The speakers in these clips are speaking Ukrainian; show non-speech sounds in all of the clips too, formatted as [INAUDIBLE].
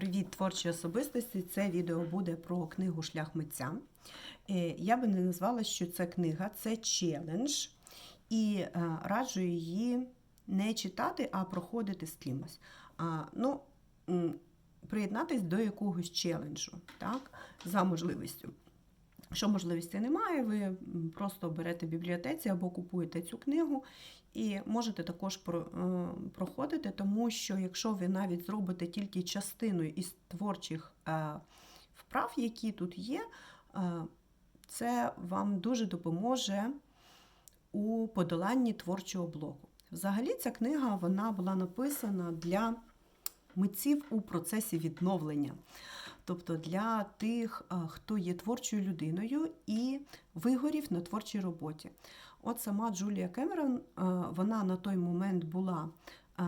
Привіт, творчі особистості! Це відео буде про книгу Шлях митця. Е, Я би не назвала, що це книга, це челендж, і е, раджу її не читати, а проходити з кимось. Ну, приєднатись до якогось челенджу, так, за можливістю. Якщо можливості немає, ви просто берете в бібліотеці або купуєте цю книгу і можете також е, проходити, тому що якщо ви навіть зробите тільки частину із творчих е, вправ, які тут є, е, це вам дуже допоможе у подоланні творчого блоку. Взагалі, ця книга вона була написана для митців у процесі відновлення. Тобто для тих, хто є творчою людиною і вигорів на творчій роботі. От сама Джулія Кемерон, вона на той момент була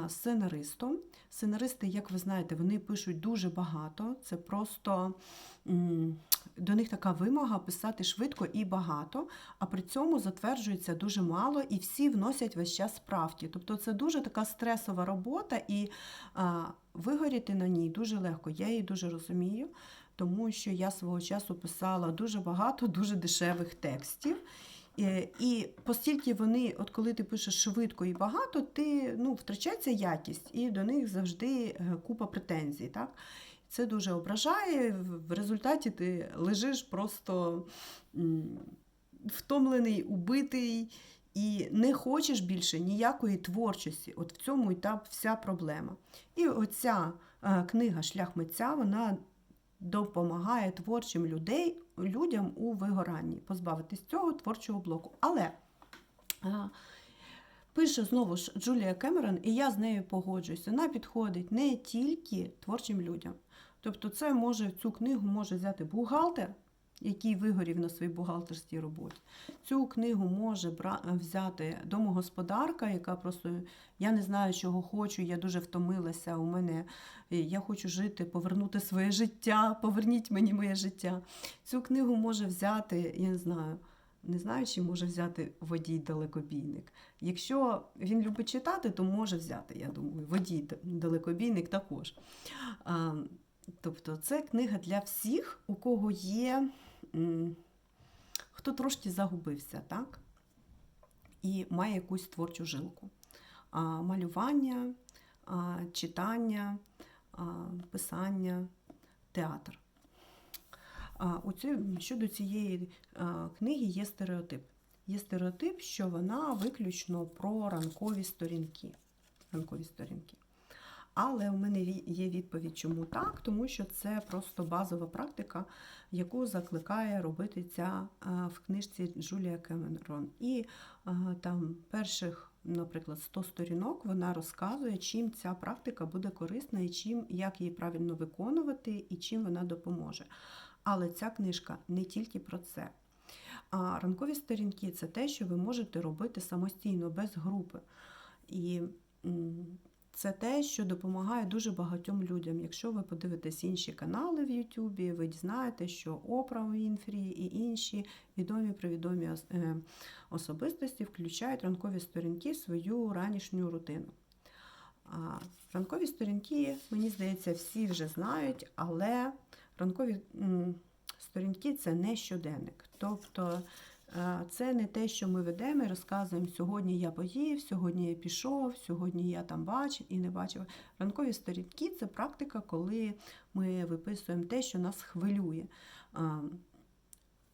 сценаристом. Сценаристи, як ви знаєте, вони пишуть дуже багато. Це просто до них така вимога писати швидко і багато, а при цьому затверджується дуже мало, і всі вносять весь час справді. Тобто це дуже така стресова робота, і вигоріти на ній дуже легко. Я її дуже розумію, тому що я свого часу писала дуже багато, дуже дешевих текстів. Е, І постільки вони, от коли ти пишеш швидко і багато, ти ну, втрачається якість, і до них завжди е, купа претензій. Так? Це дуже ображає. В в результаті ти лежиш просто втомлений, убитий і не хочеш більше ніякої творчості. От в цьому і та вся проблема. І оця е, книга Шлях митця вона допомагає творчим людей, людям у вигоранні, позбавитись цього творчого блоку. Але е, пише знову ж Джулія Кемерон, і я з нею погоджуюсь. Вона підходить не тільки творчим людям. Тобто, це може цю книгу може взяти бухгалтер, який вигорів на своїй бухгалтерській роботі. Цю книгу може взяти домогосподарка, яка просто я не знаю, чого хочу, я дуже втомилася. У мене я хочу жити, повернути своє життя, поверніть мені моє життя. Цю книгу може взяти, я не знаю. Не знаю, чи може взяти водій далекобійник. Якщо він любить читати, то може взяти, я думаю, водій далекобійник також. Тобто, це книга для всіх, у кого є, хто трошки загубився, так? І має якусь творчу жилку. Малювання, читання, писання, театр. Щодо цієї книги є стереотип. Є стереотип, що вона виключно про ранкові сторінки. Ранкові сторінки. Але у мене є відповідь, чому так, тому що це просто базова практика, яку закликає робити ця в книжці Джулія Кемерон. І а, там перших, наприклад, 100 сторінок вона розказує, чим ця практика буде корисна і чим, як її правильно виконувати, і чим вона допоможе. Але ця книжка не тільки про це. А ранкові сторінки це те, що ви можете робити самостійно, без групи. І це те, що допомагає дуже багатьом людям. Якщо ви подивитесь інші канали в Ютубі, ви дізнаєте, що Опра Вінфрі і інші відомі привідомі е, особистості включають ранкові сторінки в свою ранішню рутину. А ранкові сторінки, мені здається, всі вже знають, але ранкові сторінки це не щоденник. Тобто це не те, що ми ведемо і розказуємо, сьогодні я поїв, сьогодні я пішов, сьогодні я там бачив і не бачив. Ранкові сторінки це практика, коли ми виписуємо те, що нас хвилює.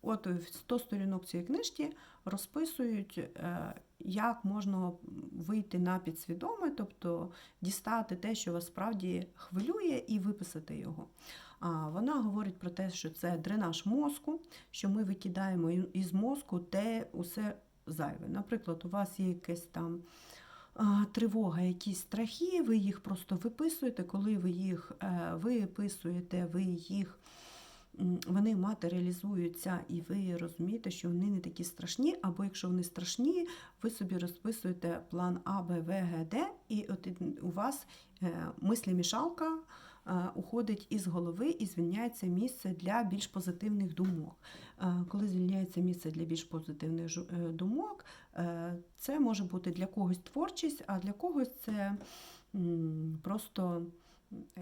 От в 100 сторінок цієї книжки розписують, е, як можна вийти на підсвідоме, тобто дістати те, що вас справді хвилює, і виписати його. А вона говорить про те, що це дренаж мозку, що ми викидаємо із мозку те усе зайве. Наприклад, у вас є якесь там тривога, якісь страхи, ви їх просто виписуєте. Коли ви їх е, виписуєте, ви їх вони матеріалізуються, і ви розумієте, що вони не такі страшні, або якщо вони страшні, ви собі розписуєте план А, Б, В, Г, Д, і от у вас е, мислі-мішалка е, уходить із голови і звільняється місце для більш позитивних думок. Е, Коли звільняється місце для більш позитивних е, думок, е, це може бути для когось творчість, а для когось це просто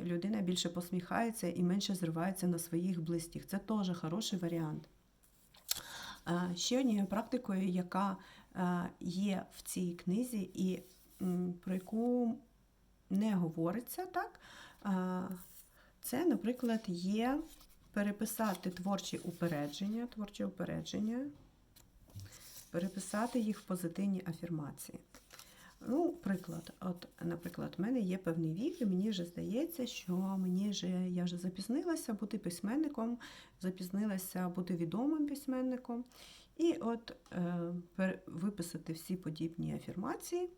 людина більше посміхається і менше зривається на своїх близьких. Це теж хороший варіант. Е, Ще однією практикою, яка е, є в цій книзі, і про яку не говориться, так, е, це, наприклад, є переписати творчі упередження, творчі упередження, переписати їх в позитивні афірмації. Ну, приклад, от, наприклад, в мене є певний вік, і мені вже здається, що мені вже я вже запізнилася бути письменником, запізнилася бути відомим письменником. І от е, виписати всі подібні афірмації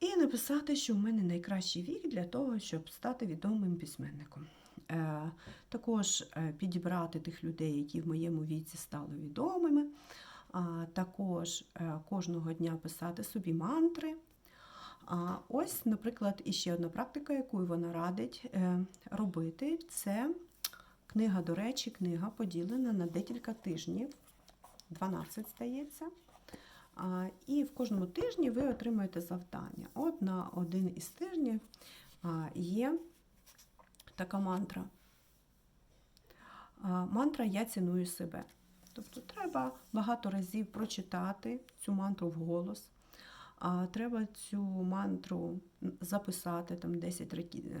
і написати, що в мене найкращий вік для того, щоб стати відомим письменником. Е, також е, підібрати тих людей, які в моєму віці стали відомими. Також е, кожного дня писати собі мантри. А, ось, наприклад, іще одна практика, яку вона радить робити, це книга, до речі, книга поділена на декілька тижнів, 12 здається. І в кожному тижні ви отримуєте завдання. От на один із тижнів є така мантра. Мантра Я ціную себе. Тобто треба багато разів прочитати цю мантру вголос. Треба цю мантру записати там 10 ракі-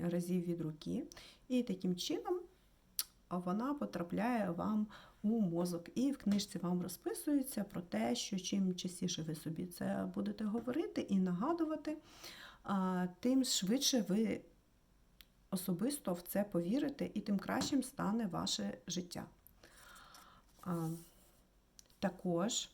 е, разів від руки. І таким чином вона потрапляє вам у мозок. І в книжці вам розписується про те, що чим частіше ви собі це будете говорити і нагадувати, тим швидше ви особисто в це повірите, і тим кращим стане ваше життя. Також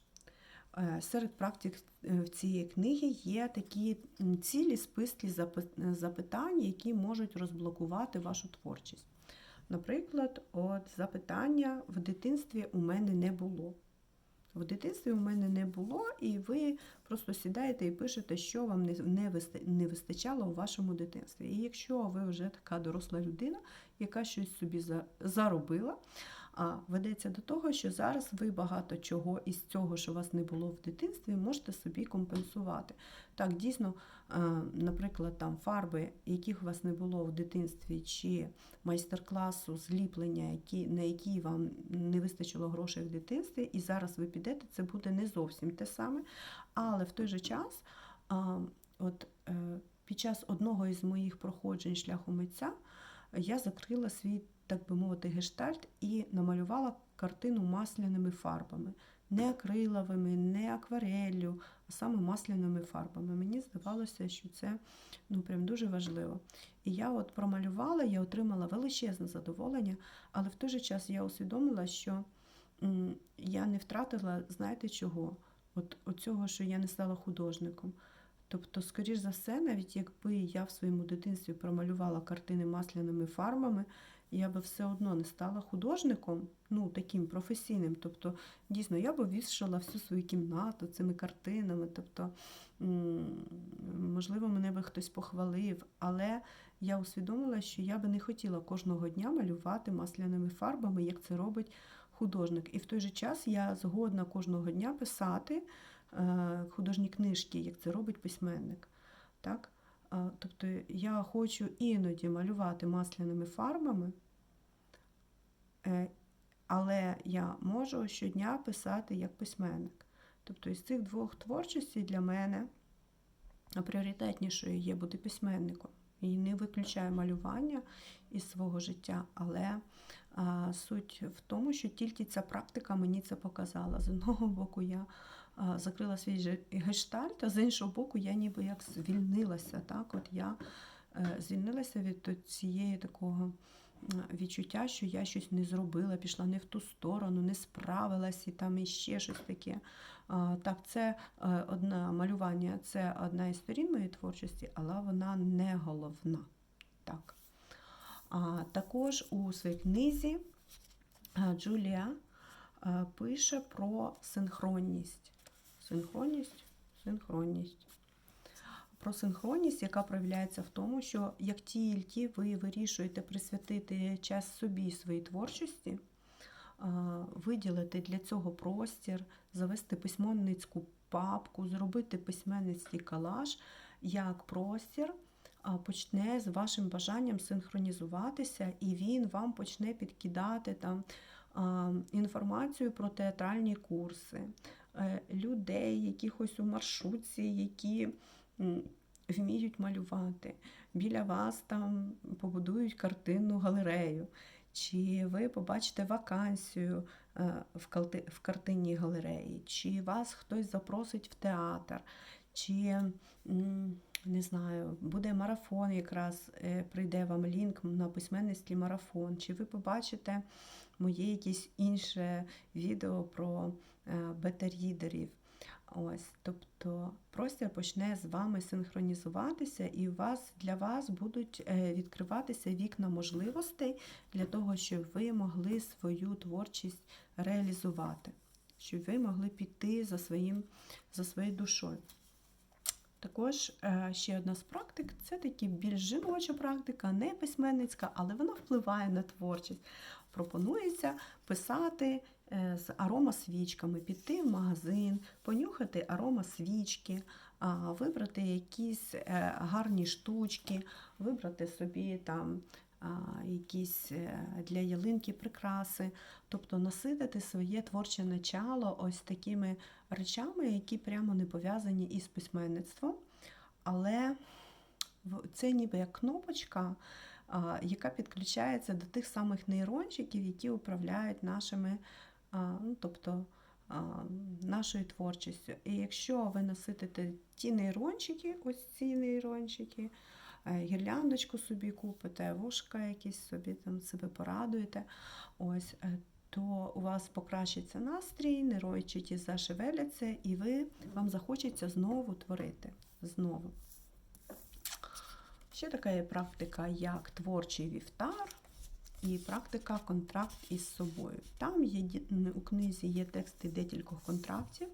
е, серед практик е, в цієї книги є такі цілі списки запитань, які можуть розблокувати вашу творчість. Наприклад, от запитання в дитинстві у мене не було. В дитинстві у мене не було, і ви просто сідаєте і пишете, що вам не, вистачало у вашому дитинстві. І якщо ви вже така доросла людина, яка щось собі заробила, а ведеться до того, що зараз ви багато чого із цього, що у вас не було в дитинстві, можете собі компенсувати. Так, дійсно, е, наприклад, там фарби, яких у вас не було в дитинстві, чи майстер-класу зліплення, які, на які вам не вистачило грошей в дитинстві, і зараз ви підете, це буде не зовсім те саме. Але в той же час, от е, під час одного із моїх проходжень шляху митця я закрила свій, так би мовити, гештальт і намалювала картину масляними фарбами. Не акриловими, не аквареллю, а саме масляними фарбами. Мені здавалося, що це ну, прям дуже важливо. І я от промалювала, я отримала величезне задоволення, але в той же час я усвідомила, що я не втратила, знаєте чого? От, от цього, що я не стала художником. Тобто, скоріш за все, навіть якби я в своєму дитинстві промалювала картини масляними фарбами, я би все одно не стала художником, ну таким професійним. Тобто, дійсно, я б вішала всю свою кімнату цими картинами. Тобто, можливо, мене би хтось похвалив, але я усвідомила, що я би не хотіла кожного дня малювати масляними фарбами, як це робить художник. І в той же час я згодна кожного дня писати е, художні книжки, як це робить письменник. Так? Тобто я хочу іноді малювати масляними фарбами, але я можу щодня писати як письменник. Тобто із цих двох творчостей для мене пріоритетнішою є бути письменником. І не виключаю малювання із свого життя, але а, суть в тому, що тільки ця практика мені це показала. З одного боку, я а, закрила свій гештальт, а з іншого боку, я ніби як звільнилася. Так? От я е, звільнилася від цієї такого відчуття, що я щось не зробила, пішла не в ту сторону, не справилась і там іще щось таке. Так, це е, одне малювання, це одна із сторін моєї творчості, але вона не головна. Так. А, також у своїй книзі е, Джулія е, пише про синхронність. Синхронність, синхронність. Про синхронність, яка проявляється в тому, що як тільки ви вирішуєте присвятити час собі своїй творчості, виділити для цього простір, завести письменницьку папку, зробити письменницький колаж як простір почне з вашим бажанням синхронізуватися, і він вам почне підкидати там інформацію про театральні курси, е, людей, якихось у маршрутці, які вміють малювати. Біля вас там побудують картинну галерею, чи ви побачите вакансію е, в картинній галереї, чи вас хтось запросить в театр, чи не знаю, буде марафон, якраз е, прийде вам лінк на письменницький марафон, чи ви побачите моє якесь інше відео про е, бета-рідерів. Ось, тобто простір почне з вами синхронізуватися, і у вас для вас будуть е, відкриватися вікна можливостей для того, щоб ви могли свою творчість реалізувати, щоб ви могли піти за, своїм, за своєю душою. Також е, ще одна з практик це таки більш жіноча практика, не письменницька, але вона впливає на творчість. Пропонується писати з аромасвічками, піти в магазин, понюхати аромасвічки, вибрати якісь е, гарні штучки, вибрати собі там якісь е, для ялинки прикраси, тобто наситити своє творче начало ось такими речами, які прямо не пов'язані із письменництвом. Але це ніби як кнопочка, яка підключається до тих самих нейрончиків, які управляють нашими, ну, тобто, нашою творчістю. І якщо ви наситите ті нейрончики, ось ці нейрончики, е, гірляндочку собі купите, вушка якісь собі там себе порадуєте, ось, е, то у вас покращиться настрій, нейрончики зашевеляться, і ви, вам захочеться знову творити. Знову. Ще така є практика, як творчий вівтар і практика контракт із собою. Там є у книзі є тексти декількох контрактів,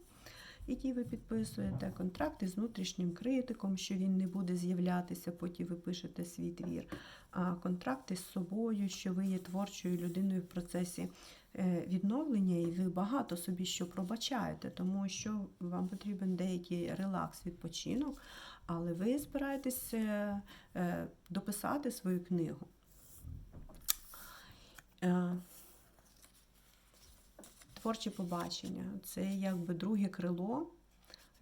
які ви підписуєте. Контракти з внутрішнім критиком, що він не буде з'являтися, потім ви пишете свій твір. А контракти з собою, що ви є творчою людиною в процесі е, відновлення, і ви багато собі що пробачаєте, тому що вам потрібен деякий релакс, відпочинок, але ви збираєтесь е, е, дописати свою книгу. Е, Творче побачення це якби друге крило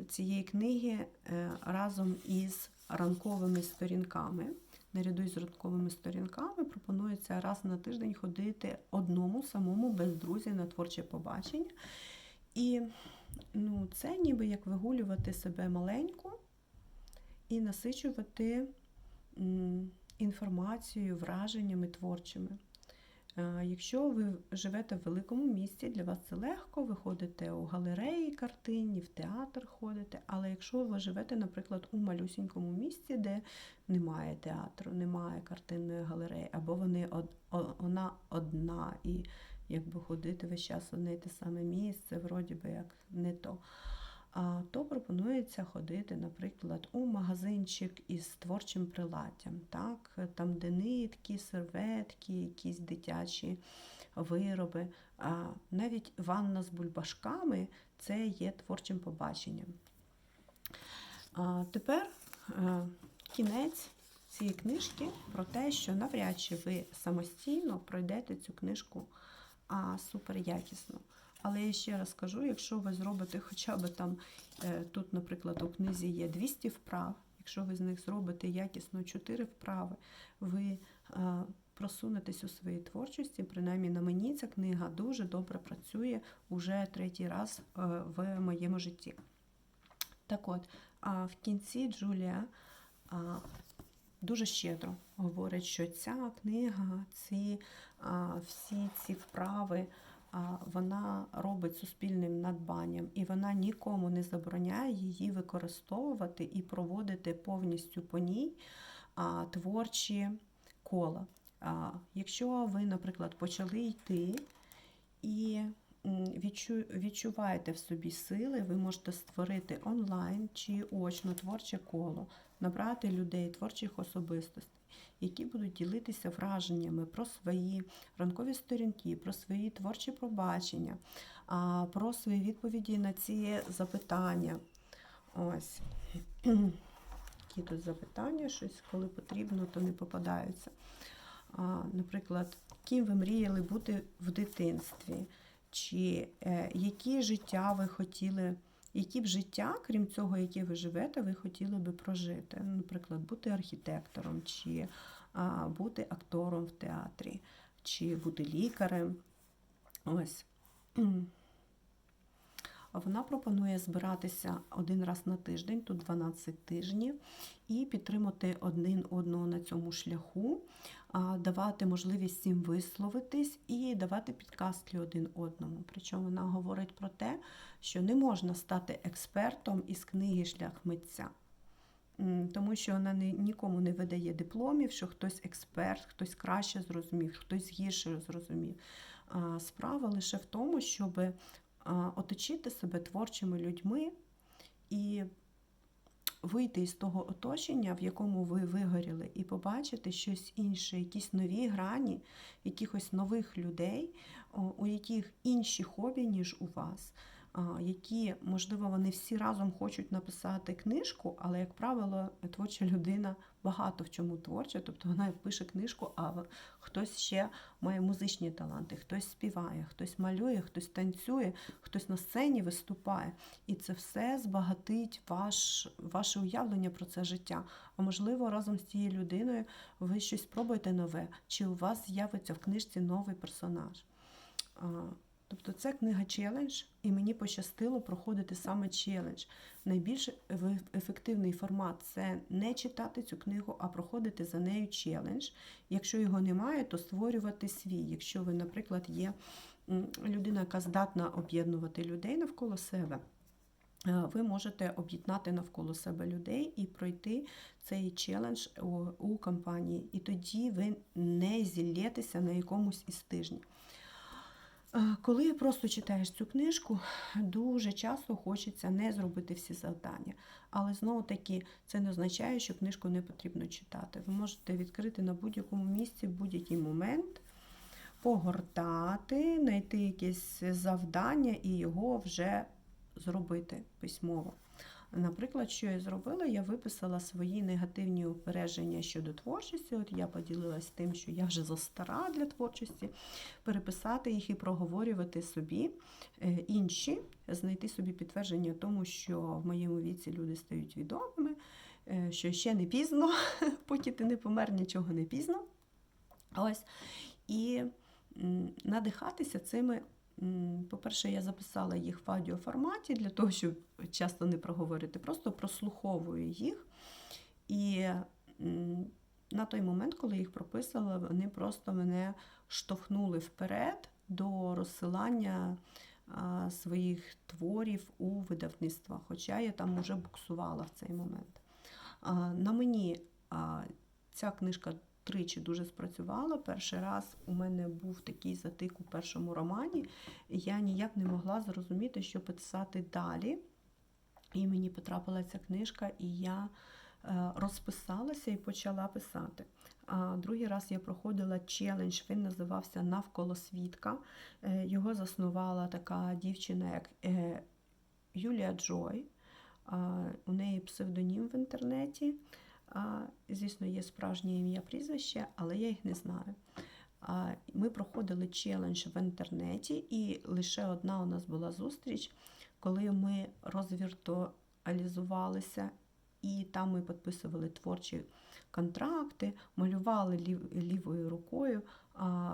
цієї книги е, разом із ранковими сторінками. Наряду із ранковими сторінками пропонується раз на тиждень ходити одному самому без друзів на творче побачення. І ну, це ніби як вигулювати себе маленьку і насичувати інформацією, враженнями творчими. Якщо ви живете в великому місті, для вас це легко, ви ходите у галереї картинні, в театр ходите. Але якщо ви живете, наприклад, у малюсінькому місті, де немає театру, немає картинної галереї, або вони вона одна, і якби ходити весь час одне те саме місце, вроді би як не то. То пропонується ходити, наприклад, у магазинчик із творчим приладдям, так? там де нитки, серветки, якісь дитячі вироби. Навіть ванна з бульбашками це є творчим побаченням. Тепер е, кінець цієї книжки про те, що навряд чи ви самостійно пройдете цю книжку суперякісно. Але я ще раз кажу, якщо ви зробите хоча б там, е, тут, наприклад, у книзі є 200 вправ, якщо ви з них зробите якісно 4 вправи, ви е, просунетесь у своїй творчості. Принаймні на мені ця книга дуже добре працює уже третій раз е, в моєму житті. Так от, в кінці Джулія дуже щедро говорить, що ця книга, ці, всі ці вправи, вона робить суспільним надбанням, і вона нікому не забороняє її використовувати і проводити повністю по ній творчі кола. Якщо ви, наприклад, почали йти і відчуваєте в собі сили, ви можете створити онлайн чи очно творче коло, набрати людей, творчих особистостей, які будуть ділитися враженнями про свої ранкові сторінки, про свої творчі пробачення, про свої відповіді на ці запитання. Ось. [CLEARS THROAT] такі тут запитання, щось коли потрібно, то не попадаються. Наприклад, ким ви мріяли бути в дитинстві? Чи е, які життя ви хотіли, які б життя, крім цього, яке ви живете, ви хотіли би прожити? Наприклад, бути архітектором, чи бути актором в театрі, чи бути лікарем. Ось. Вона пропонує збиратися один раз на тиждень, тут 12 тижнів, і підтримати один одного на цьому шляху, давати можливість всім висловитись і давати підказки один одному. Причому вона говорить про те, що не можна стати експертом із книги Шлях митця. Тому що вона нікому не видає дипломів, що хтось експерт, хтось краще зрозумів, хтось гірше зрозумів. Справа лише в тому, щоб оточити себе творчими людьми і вийти із того оточення, в якому ви вигоріли, і побачити щось інше, якісь нові грані, якихось нових людей, у яких інші хобі, ніж у вас. Які, можливо, вони всі разом хочуть написати книжку, але, як правило, творча людина багато в чому творча, тобто вона пише книжку, а хтось ще має музичні таланти, хтось співає, хтось малює, хтось танцює, хтось на сцені виступає. І це все збагатить ваш, ваше уявлення про це життя. А можливо, разом з цією людиною ви щось спробуєте нове, чи у вас з'явиться в книжці новий персонаж. Тобто це книга челендж, і мені пощастило проходити саме челендж. Найбільш ефективний формат це не читати цю книгу, а проходити за нею челендж. Якщо його немає, то створювати свій. Якщо ви, наприклад, є людина, яка здатна об'єднувати людей навколо себе. е, Ви можете об'єднати навколо себе людей і пройти цей челендж у компанії. І тоді ви не зіллєтеся на якомусь із тижнів. Е, Коли просто читаєш цю книжку, дуже часто хочеться не зробити всі завдання. Але знову таки це не означає, що книжку не потрібно читати. Ви можете відкрити на будь-якому місці будь-який момент, погортати, знайти якесь завдання і його вже зробити письмово. Наприклад, що я зробила, я виписала свої негативні упередження щодо творчості. От я поділилась тим, що я вже застара для творчості, переписати їх і проговорювати собі е, інші, знайти собі підтвердження тому, що в моєму віці люди стають відомими, е, що ще не пізно, [LAUGHS] поки ти не помер, нічого не пізно. Ось. І надихатися цими. По-перше, я записала їх в аудіоформаті для того, щоб часто не проговорити, просто прослуховую їх. І на той момент, коли їх прописала, вони просто мене штовхнули вперед до розсилання своїх творів у видавництва, хоча я там уже буксувала в цей момент. На мені ця книжка тричі дуже спрацювала. Перший раз у мене був такий затик у першому романі, і я ніяк не могла зрозуміти, що писати далі. І мені потрапила ця книжка, і я е, розписалася і почала писати. А другий раз я проходила челендж, він називався Навколо свідка. Е, Його заснувала така дівчина, як е, Юлія Джой. У неї псевдонім в інтернеті. Звісно, є справжнє ім'я прізвище, але я їх не знаю. Ми проходили челендж в інтернеті, і лише одна у нас була зустріч, коли ми розвіртуалізувалися, і там ми підписували творчі контракти, малювали лів, лівою рукою,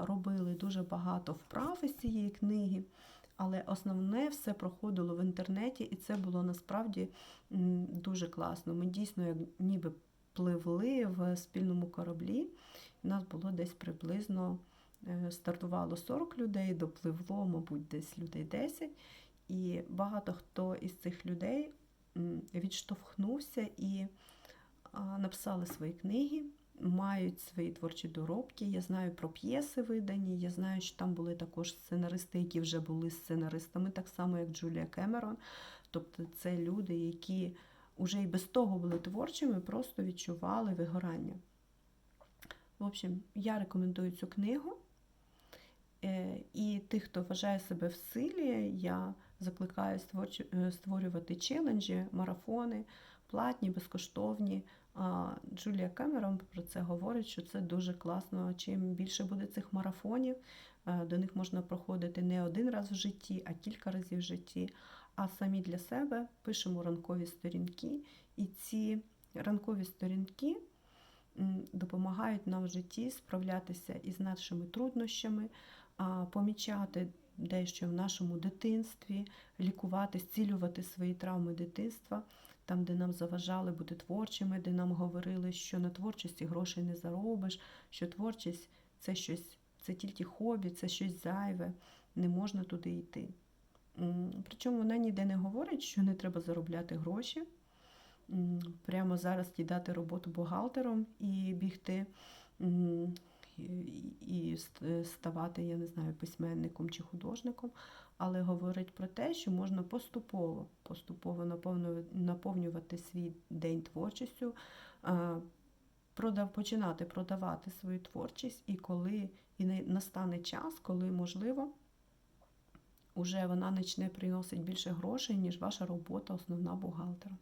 робили дуже багато вправ із цієї книги. Але основне все проходило в інтернеті, і це було насправді дуже класно. Ми дійсно ніби пливли в спільному кораблі. У нас було десь приблизно е, стартувало 40 людей, допливло, мабуть, десь людей 10. І багато хто із цих людей відштовхнувся і написали свої книги, мають свої творчі доробки. Я знаю про п'єси видані, я знаю, що там були також сценаристи, які вже були сценаристами, так само як Джулія Кемерон. Тобто це люди, які вже і без того були творчими, просто відчували вигорання. В общем, я рекомендую цю книгу. Е, І тих, хто вважає себе в силі, я закликаю е, створювати челенджі, марафони, платні, безкоштовні, Джулія Кемерон про це говорить, що це дуже класно. Чим більше буде цих марафонів, е, до них можна проходити не один раз в житті, а кілька разів в житті. А самі для себе пишемо ранкові сторінки, і ці ранкові сторінки допомагають нам в житті справлятися із нашими труднощами, помічати дещо в нашому дитинстві, лікувати, зцілювати свої травми дитинства, там, де нам заважали бути творчими, де нам говорили, що на творчості грошей не заробиш, що творчість це щось, це тільки хобі, це щось зайве, не можна туди йти. Причому вона ніде не говорить, що не треба заробляти гроші. Прямо зараз кидати роботу бухгалтером і бігти і- ставати, я не знаю, письменником чи художником, але говорить про те, що можна поступово, поступово наповнювати, свій день творчістю, починати продавати свою творчість, і коли і настане час, коли можливо. Уже вона почне приносить більше грошей, ніж ваша робота основна бухгалтера.